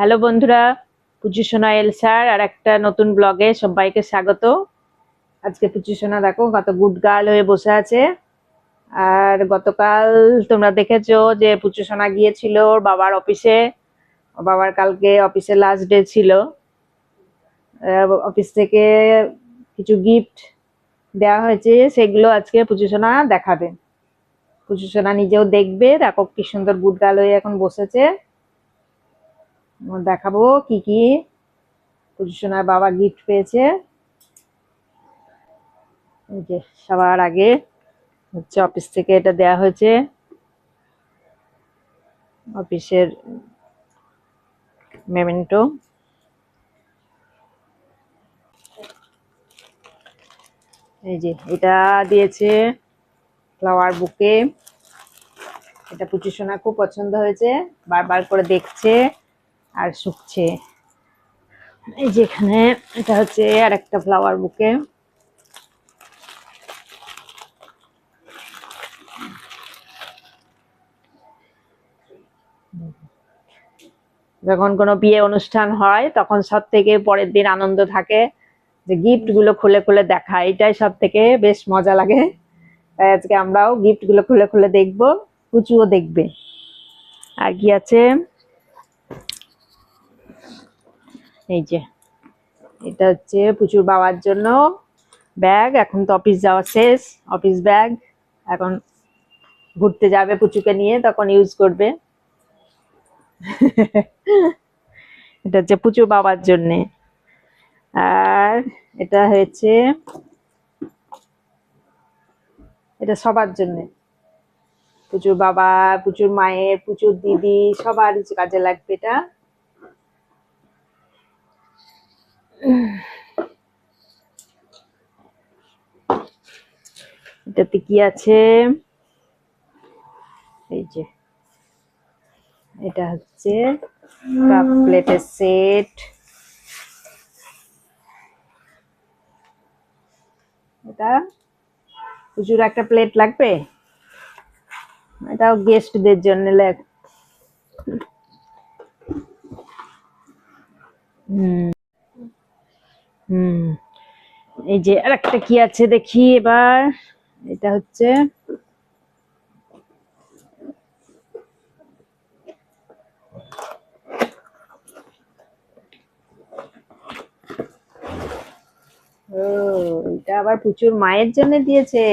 Hello বন্ধুরা, পুচু সোনা এলসার আর একটা নতুন ব্লগে সবাইকে স্বাগত। আজকে পুচু সোনা দেখো কত গুড গার্ল হয়ে বসে আছে। আর গতকাল তোমরা দেখেছ যে পুচু সোনা গিয়েছিল ওর বাবার অফিসে। বাবার কালকে অফিসে লাস্ট ডে ছিল। অফিস থেকে কিছু গিফট দেওয়া হয়েছে, সেগুলো আজকে পুচু সোনা দেখাবে। পুচু সোনা নিজেও দেখবে, দেখো কি সুন্দর গুড গার্ল হয়ে এখন বসেছে। দেখাবো কি কি পুজোসোনার বাবা গিফট পেয়েছে। যে সবার আগে হচ্ছে অফিস থেকে এটা দেয়া হয়েছে। অফিসের মেমেন্টো এই যে এটা দিয়েছে ফ্লাওয়ার বুকে এটা পুচুসোনা খুব পছন্দ হয়েছে, বারবার করে দেখছে। আর শুকছে। এই যেখানে এটা হচ্ছে আর একটা ফ্লাওয়ার বুকে যখন কোনো বিয়ে অনুষ্ঠান হয়, তখন সব থেকে পরের দিন আনন্দ থাকে যে গিফটগুলো খুলে খুলে দেখা। এটাই সব থেকে বেশ মজা লাগে। তাই আজকে আমরাও গিফটগুলো খুলে খুলে দেখব কুচুও দেখবে। আর কি আছে? এই যে, এটা হচ্ছে পুচুর বাবার জন্য ব্যাগ। এখন তো অফিস যাওয়া শেষ অফিস ব্যাগ এখন ঘুরতে যাবে পুচুকে নিয়ে, তখন ইউজ করবে। এটা হচ্ছে পুচুর বাবার জন্যে। আর এটা হয়েছে, এটা সবার জন্যে। পুচুর বাবা, পুচুর মায়ের, পুচুর দিদি সবার কাজে লাগবে এটা। এটাতে কি আছে? এই যে, এটা হচ্ছে কাপ প্লেটের সেট। এটা প্রচুর একটা প্লেট লাগবে? এটাও গেস্টদের জন্য লাগ হুম। হুম। এই যে আর একটা কি আছে দেখি এবার। এটা হচ্ছে এটা আবার প্রচুর মায়ের জন্য দিয়েছে।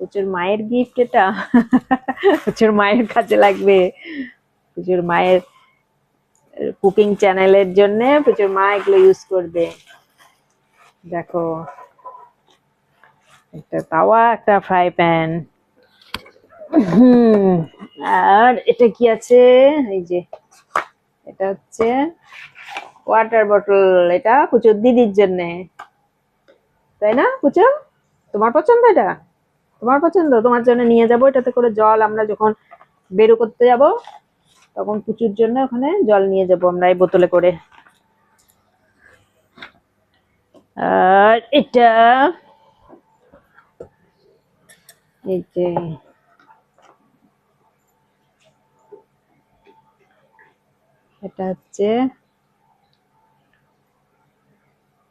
প্রচুর মায়ের গিফট এটা। প্রচুর মায়ের কাজে লাগবে। প্রচুর মায়ের কুকিং চ্যানেলের জন্য প্রচুর মা এগুলো ইউজ করবে। দেখো, একটা তাওয়া, একটা ফ্রাই প্যান আর এটা কি আছে? এই যে, এটা হচ্ছে ওয়াটার বটল এটা পুচুর দিদির জন্য। তাই না পুচু তোমার পছন্দ এটা? তোমার পছন্দ? তোমার জন্য নিয়ে যাব, এটাতে করে জল আমরা যখন বেরো করতে যাব তখন কুচুর জন্য ওখানে জল নিয়ে যাব আমরা এই বোতলে করে। আর এটা, এই যে, এটা হচ্ছে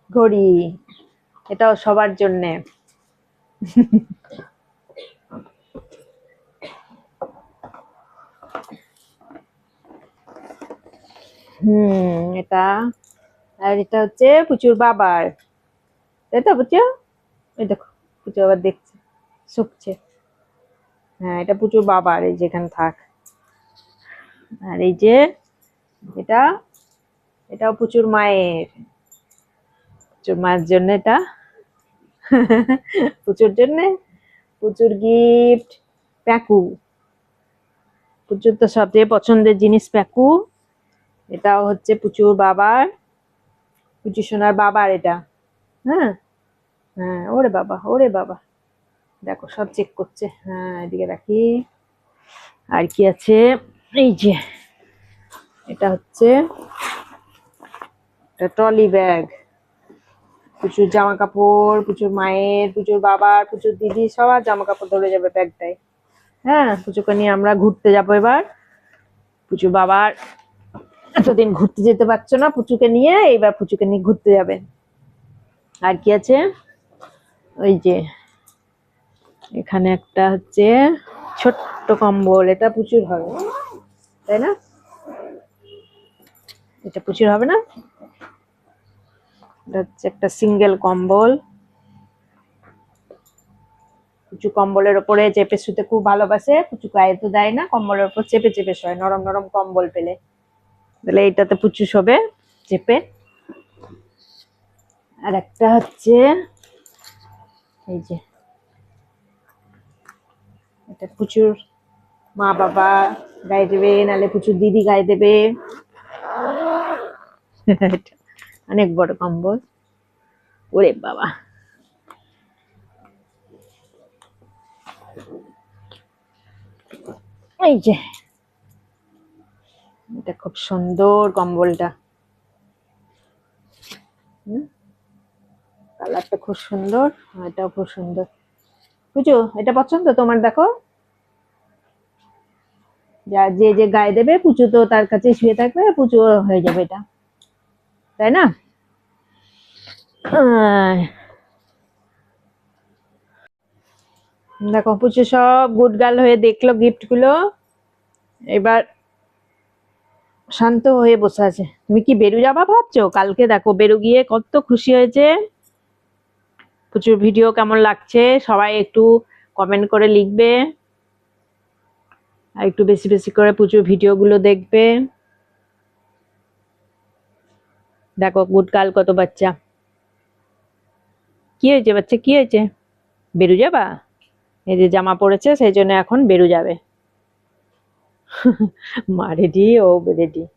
ঘড়ি, এটাও সবার জন্যে। হুম, এটা, আর এটা হচ্ছে পুচুর বাবার। তাই তো পুচু এই দেখো পুচু আবার দেখছে, শুকছে। হ্যাঁ এটা পুচুর বাবার, এই যেখানে থাক। আর এই যে এটা, এটাও পুচুর মায়ের। পুচুর মায়ের জন্য এটা। পুচুর জন্য পুচুর গিফট প্যাকু। পুচুর তো সবচেয়ে পছন্দের জিনিস প্যাকু। এটাও হচ্ছে পুচুর বাবার পুচু সোনার বাবার এটা। হ্যাঁ? হ্যাঁ ওরে বাবা ওরে বাবা। দেখো, সব চেক করছে। হ্যাঁ এদিকে রাখি আর কি আছে? এই যে, এটা হচ্ছে একটা ট্রলি ব্যাগ প্রচুর জামা কাপড় প্রচুর মায়ের প্রচুর বাবার প্রচুর দিদি, সবার জামা কাপড় ধরে যাবে ব্যাগটায় হ্যাঁ পুজোকে নিয়ে আমরা ঘুরতে যাব এবার। পুজো বাবার এতদিন ঘুরতে যেতে পারছ না, পুচুকে নিয়ে, এইবার পুচুকে নিয়ে ঘুরতে যাবে। আর কি আছে? ওই যে, এখানে একটা হচ্ছে ছোট্ট কম্বল, এটা প্রচুর হবে, তাই না? এটা প্রচুর হবে না? এটা হচ্ছে একটা সিঙ্গেল কম্বল। কুচু কম্বলের ওপরে চেপে শুতে খুব ভালোবাসে কুচু গায়ে তো দেয় না, কম্বলের ওপর চেপে চেপে শোয়, নরম নরম কম্বল পেলে। তাহলে এইটাতে পুচু শোবে চেপে। আর একটা হচ্ছে, এই যে, এটা প্রচুর মা বাবা গায়ে দেবে নাহলে প্রচুর দিদি গায়ে দেবে অনেক বড় কম্বল। ওরে বাবা। এই যে খুব সুন্দর কম্বলটা? কালারটা খুব সুন্দর এটাও খুব সুন্দর। বুঝছ? এটা পছন্দ তোমার, দেখো? যা যে যে গায়ে দেবে পুজো তো তার কাছে শুয়ে থাকবে পুজো হয়ে যাবে এটা। তাই না? দেখো পুজো সব গুড গার্ল হয়ে দেখল গিফটগুলো এবার শান্ত হয়ে বসে আছে। তুমি কি বেরু যাবা ভাবছ? কালকে দেখো বেরু গিয়ে কত খুশি হয়েছে। প্রচুর ভিডিও কেমন লাগছে? সবাই একটু কমেন্ট করে লিখবে। আর একটু বেশি বেশি করে প্রচুর ভিডিওগুলো দেখবে। দেখো গার্ল কত বাচ্চা। কি হয়েছে বাচ্চা? কি হয়েছে? বেরু যাবা? এই যে জামা পড়েছে সেই জন্য এখন বেরু যাবে। મારે ઢી ઓ બધે ઢી.